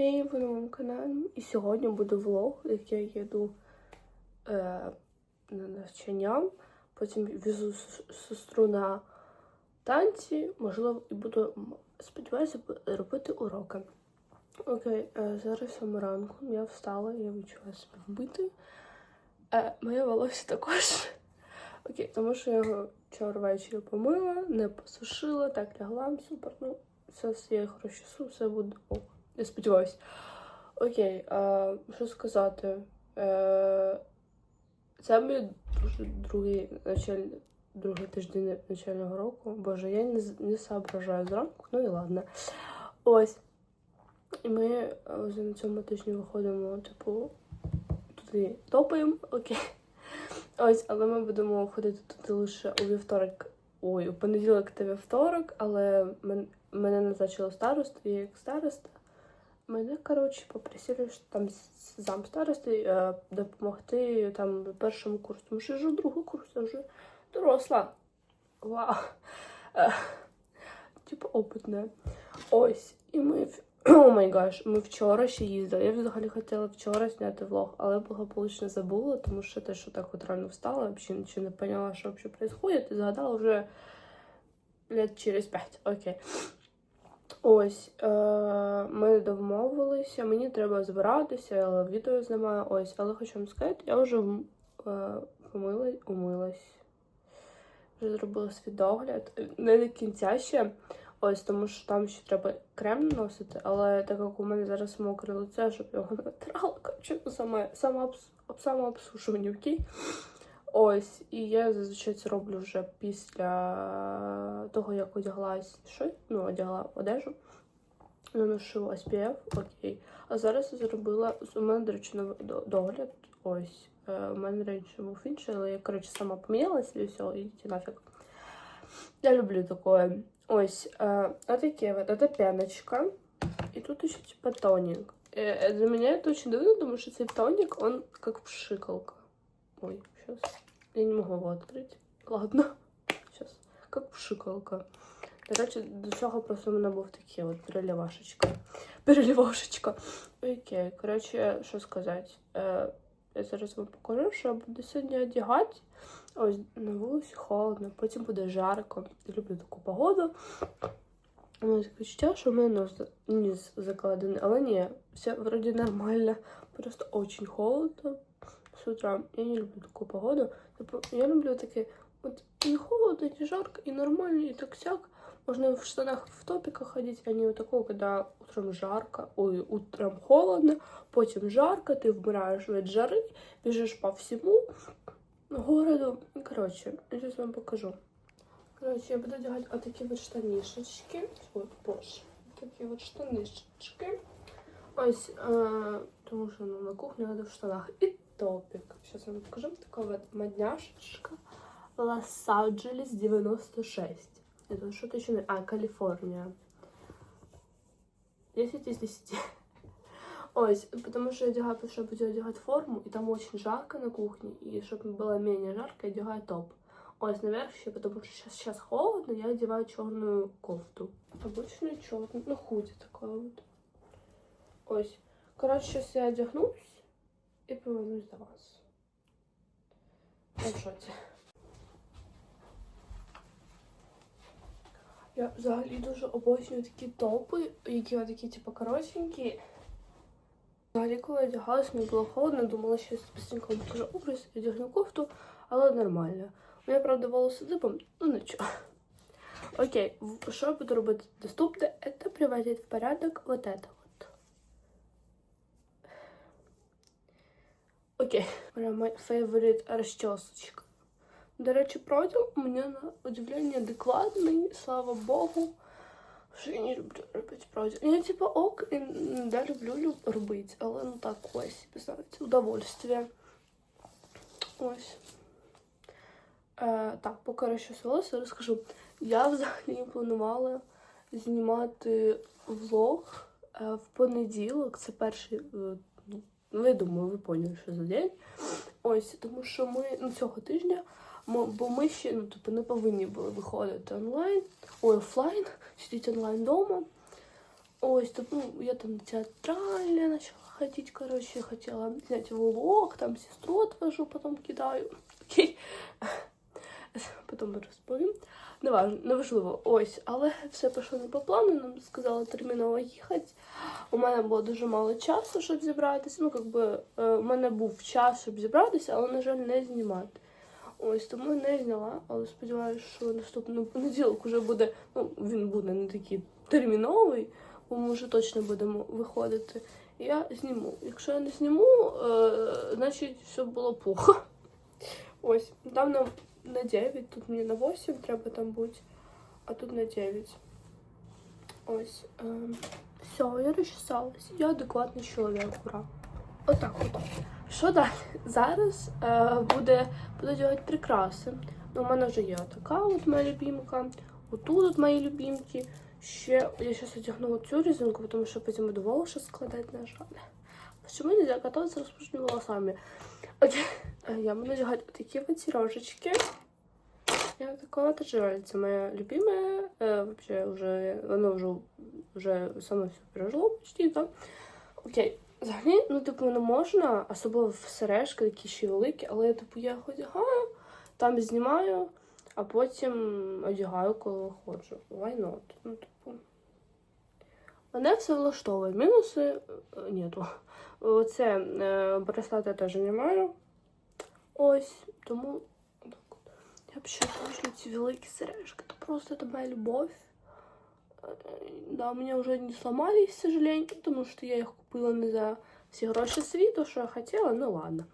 Окей, ви на моєму каналі. І сьогодні буде влог, як я їду е, на навчання. Потім везу с- сестру на танці. Можливо, і буду, сподіваюся, робити уроки. Окей, е, зараз сьома ранку. Я встала, я відчуваю себе вбитою. Е, моє волосся також. Окей, тому що я його вчора ввечері помила, не посушила, так лягла, супер. Ну, зараз я їх розчесу, все буде ок. Я сподіваюся. Окей, а, що сказати? Е, це мій другий началь... другий тиждень начального року. Боже, я не, не соображаю зранку, ну і ладно. Ось. І ми е, вже на цьому тижні виходимо, типу, туди топаємо, окей. Ось, але ми будемо ходити туди лише у вівторок. Ой, у понеділок та вівторок, але мен- мене назначили старосту, і як староста. Мене, коротше, попросили, що там зам старости е, допомогти там першому курсу. Тому що вже другий курс, я вже доросла. Вау. Е, типу опитна. Ось. І ми. О май гаш, ми вчора ще їздили. Я взагалі хотіла вчора зняти влог, але благополучно забула, тому що те, що так от рано встала, взагалі нічого не поняла, що взагалі відбувається, і згадала вже лет через п'ять. Окей. Ось, е, ми домовилися, мені треба збиратися, відео знімаю. Ось, але хочу вам сказати, я вже е, умилась. Вже зробила свій догляд. Не до кінця ще. Ось, тому що там ще треба крем наносити, але так як у мене зараз мокре лице, щоб його натирала, ну, саме, саме самообсушування, окей? Ось, і я зазвичай це роблю вже після того, як одяглась що? Ну, одягла одежу. Наношу SPF, окей. А зараз я зробила у мене, до речі, новий до- догляд. Ось. Е, у мене раніше був інший, але я, коротше, сама помінялась і все, ідіть нафіг. Я люблю такое. Ось, э, отаке вот, это пеночка. И тут еще типа тоник. Э, э, для меня это очень давно, потому что этот тоник, он как пшикалка. Ой, сейчас. Я не могу его открыть. Ладно. Сейчас. Как пшикалка. Короче, до цього просто у мене був такий от переливашечка. Переливашечка. Окей, короче, що сказати. Е, я зараз вам покажу, що я буду сьогодні одягати. Ось на вулиці холодно, потім буде жарко. Я люблю таку погоду. У мене таке відчуття, що в мене нос ніс закладений, але ні, все вроді нормально. Просто очень холодно с утра. Я не люблю таку погоду. Я люблю таке, от і холодно, і жарко, і нормально, і так сяк. Можно в штанах в топиках ходить, а не вот такого, когда утром жарко, ой, утром холодно, потім жарко, ти вмираєш від жари, біжиш по всему городу. Короче, я сейчас вам покажу. Короче, я буду делать вот такие вот штанишечки. Ой, боже. Такие вот штанишечки. Ось, э, тому що ну, на кухню надо в штанах. І топик. Сейчас я вам покажу. Такая вот модняшечка. Лос Анджелес 96. Это что-то еще... не- А, Калифорния. 10 из 10. Ось, потому что я одягаю, чтобы буду одягать форму, и там очень жарко на кухне, и чтобы было менее жарко, я одягаю топ. Ось, наверх еще, потому что сейчас, сейчас холодно, я одеваю черную кофту. Обычную черную, ну, худи такая вот. Ось. Короче, сейчас я одягнусь и повернусь до вас. Я в шоці. Я взагалі дуже обожнюю такі топи, які такі, типу, коротенькі. Взагалі, коли одягалась, мені було холодно, думала, що я быстренько вам покажу образ, одягну кофту, але нормально. У мене, правда, волоси дибом, ну нічого. Окей, в- що я буду робити доступне? Это приводить в порядок вот это Окей, прям my favorite розчосочка. До речі, проділ у мене на удивлення адекватний, слава Богу. Що я не люблю робити проділ. Я типу ок, і, да, люблю робити, але ну так ось, знаєте, удовольствие. Ось. Е, так, поки розчесалася, розкажу. Я взагалі планувала знімати влог е, в понеділок. Це перший, е, ну, я думаю, ви поняли, що за день. Ось, тому що ми ну, цього тижня, бо ми ще ну, типу, не повинні були виходити онлайн, ой, офлайн, сидіти онлайн вдома. Ось, так, ну, я там театральне начала ходить, короче, хотела взять влог, там сестру отвожу, потом кидаю. Окей. Потім розповім. Неважно, неважливо. Ось, але все пішло не по плану. Нам сказали терміново їхати. У мене було дуже мало часу, щоб зібратися. Ну, якби е, у мене був час, щоб зібратися, але, на жаль, не знімати. Ось тому не зняла, але сподіваюся, що наступний понеділок вже буде. Ну, він буде не такий терміновий, бо ми вже точно будемо виходити. Я зніму. Якщо я не зніму, е, значить все було плохо. Ось, там на, на 9, тут мені на 8 треба там бути, а тут на 9. Ось. Ем, все, я розчесалась. Я адекватний чоловік, ура. Отак от. Що далі? Зараз е, буде, буду прикраси. Ну, у мене вже є така от моя любимка. Отут от мої любимки. Ще я зараз одягну цю резинку, тому що потім буду волосы складати, на жаль. Почему нельзя кататься распущенными волосами? Окей. Е, Я буду одягати такі вот сережечки. Я такого це моя любимая. Э, вообще уже, оно вже, вже саме все пережило почти, да? Окей. Взагалі, ну, типу, не можна, особливо в сережки, такі ще великі, але я, типу, я одягаю, там знімаю, а потім одягаю, коли виходжу. Why not? Ну, типу. Мене все влаштовує. Мінуси е, нету. Оце е, браслет я теж не маю. Ось, тому так. Я ще обожнюю ці великі сережки. Це просто це моя любов. Э, Да, у меня уже не сломались, к сожалению, потому что я их купила не за всі гроші світу, що я хотіла, ну ладно.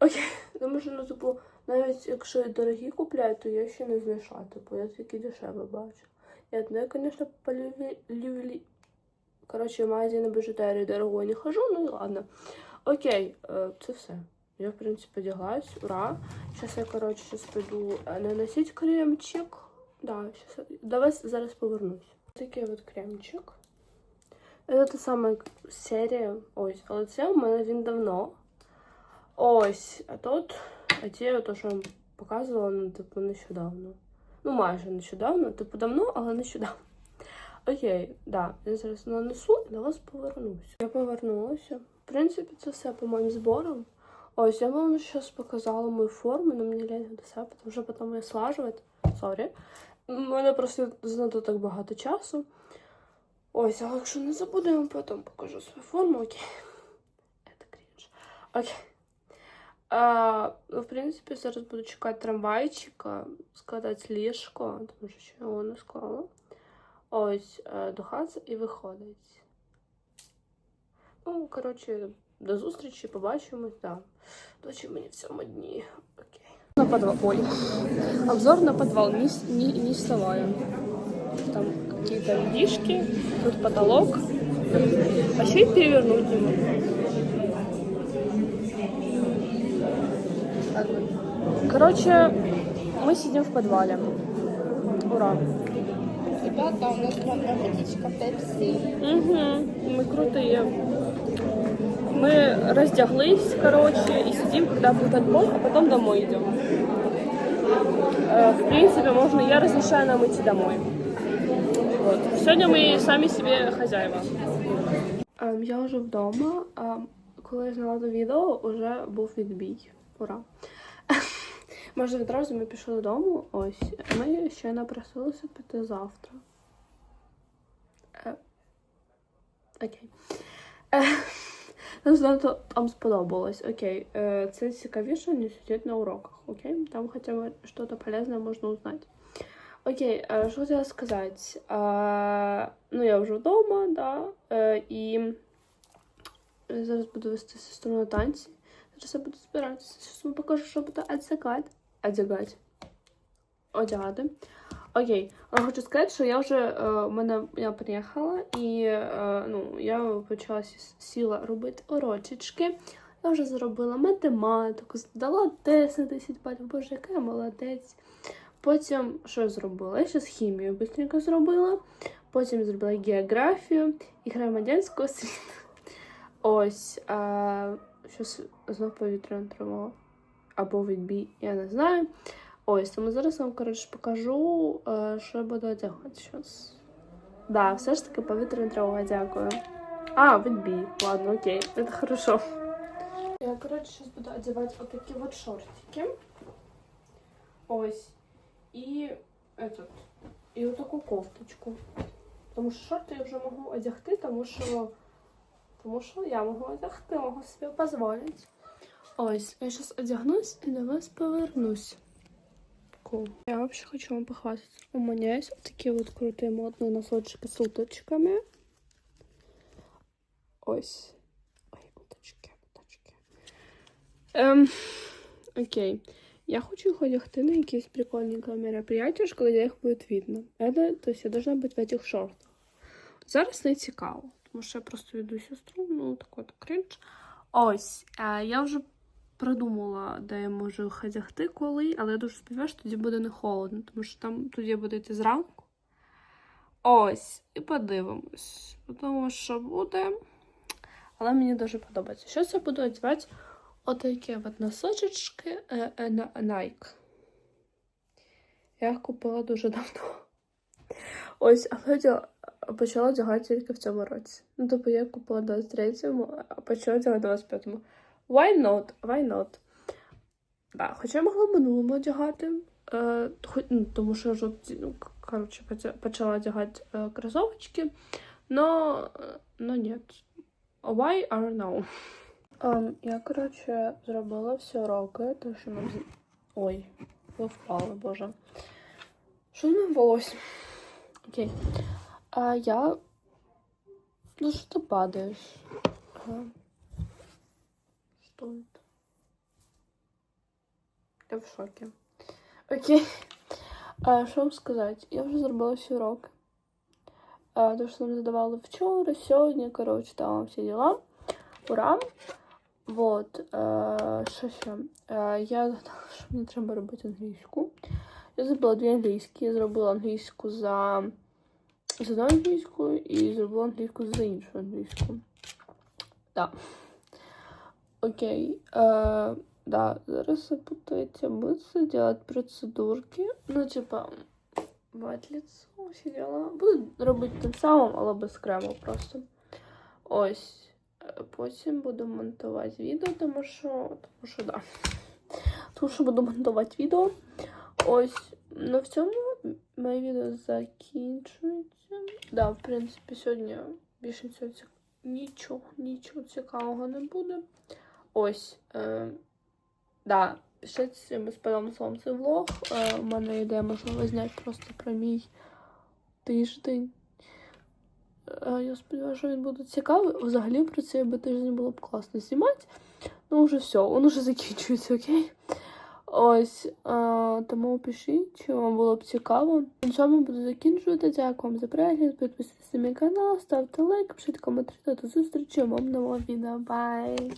Окей, тому що, ну, типу, навіть якщо і дорогі купляють, то я ще не знайшла, типу, я тільки дешеве бачу. Я, ну, я, конечно, по лювелі... Короче, в магазині бижутерії дорогой не хожу, ну і ладно. Окей, це все. Я, в принципі, одяглась, ура. Сейчас я, короче, сейчас пойду е, наносить кремчик. Да, сейчас, до вас зараз повернусь. Такий от кремчик. Це та сама серія. Ось, але це у мене він давно. Ось, а тут, а ті, то, що я вам показувала, ну, типу, нещодавно. Ну, майже нещодавно, типу давно, але нещодавно. Окей, да, я зараз нанесу і до вас повернусь. Я повернулася. В принципі, це все по моїм зборам. Ось, я вам зараз показала мою форму, але мені лень до себе, тому що потім її слажувати. Сорі. У мене просто занадто так багато часу. Ось, але якщо не забуду, я вам потім покажу свою форму, окей. Це крінж. Окей. А, ну, в принципі, зараз буду чекати трамвайчика, складати ліжко, тому що ще його не склала. Ось, е, до хати і виходить. Ну, коротше, до зустрічі, побачимось, да. Дочі мені в цьому дні. Окей. На подвал. Ой. Обзор на подвал. Не, с- не, не вставая. Там какие-то людишки, тут потолок. А еще и перевернуть не могу. Короче, мы сидим в подвале. Ура. Ребята, у нас водичка Пепси. Угу, мы крутые. Мы раздяглись, короче, и сидим, когда будет отбой, а потом домой идем. Э, В принципе, можно, я разрешаю нам идти домой. Вот. Сегодня мы сами себе хозяева. Ем, я вже вдома. а Коли я зняла це відео, вже був відбій. Ура. Може, відразу ми пішли додому. Ось. Ми ще напросилися піти завтра. Е, Окей. Е, Нам занадто там сподобалось. Окей. Е, Це цікавіше, ніж сидіти на уроках. Окей? Там хоча б щось полезне можна узнати. Окей, е, що хотіла сказати? Е, Ну, я вже вдома, да. І зараз буду вести сестру на танці. Зараз я буду збиратися. Зараз вам покажу, що буду. Одягати. Одягати. Окей, хочу сказати, що я вже е, у мене я приїхала і е, ну, я почала сіла робити урочечки. Я вже зробила математику, здала тест на 10 балів. Боже, яка я молодець. Потім що я зробила? Я зараз хімію швидко зробила. Потім зробила географію і громадянську освіту. Ось. А, щось знов повітряна тривога. Або відбій, я не знаю. Ось, тому зараз вам, коротше, покажу, е, що я буду одягати зараз. Да, все ж таки повітряна тривога, дякую. А, відбій. Ладно, окей, це хорошо. Я, коротше, зараз буду одягати отакі от шортики. Ось. І этот. І отаку кофточку. Тому що шорти я вже можу одягти, тому що. Тому що я можу одягти, можу собі дозволити. Ось, я зараз одягнусь і до вас повернусь Cool. Я вообще хочу вам похвастаться. У меня есть вот такие вот крутые модные носочки с уточками. Ось. Ой, уточки, уточки. Ем, окей. Я хочу их одягти на якісь прикольненькое мероприятие, коли їх буде видно. Это, то есть я должна бути в этих шортах. Зараз не цікаво, тому що я просто веду сестру, ну такой то кринж. Ось, е, я вже придумала, де я можу їх коли, але я дуже сподіваюся, що тоді буде не холодно, тому що там тоді буде йти зранку. Ось, і подивимось. Тому що буде. Але мені дуже подобається. Щось я буду одягати отакі от носочечки е, е, Nike. Я їх купила дуже давно. Ось, але одя- почала одягати тільки в цьому році. Ну, тобто я купила в 23-му, а почала одягати в 25-му. Why not? Why not? Да, хоча я могла в минулому одягати, е, ну, тому що вже, ну, коротше, почала одягати е, кросовочки, но, е, но нет. Why or no? Ем, я, коротше, зробила всі уроки, тому що нам... Ой, ви впали, боже. Що моїм волосся? Окей. А я... Ну, що ти падаєш? Ага. Что это? Я в шоке. Окей. А, що вам сказати? Я вже зробила всі уроки. А, то, що нам задавали вчора, сьогодні, коротше, там всі діла. Ура! Вот. А, що? А, я згадала, що мені треба робити англійську. Я зробила дві англійські. Я зробила англійську за, за одну англійську і зробила англійську за іншу англійську. Так. Окей. Э, да, зараз я буду этим мыться, делать процедурки. Ну, типа, мать лицо, всі дела. Буду робити тим самим, але без крему просто. Ось. Е, Потім буду монтувати відео, тому що. Тому що да. Тому що буду монтувати відео. Ось. На цьому моє відео закінчується. Да, в принципі, сьогодні більше нічого цікавого. Нічого, нічого цікавого не буде. Ось. Е, да, пишіть цим сподобався цей влог. Е, у мене ідея, можливо, зняти просто про мій тиждень. Е, я сподіваюся, що він буде цікавий. Взагалі про цей би тиждень було б класно знімати. Ну, вже все, він вже закінчується, окей? Ось, е, тому пишіть, що вам було б цікаво. На цьому буду закінчувати. Дякую вам за перегляд. Підписуйтесь на мій канал, ставте лайк, пишіть коментарі. До зустрічі в моєму новому відео. Бай!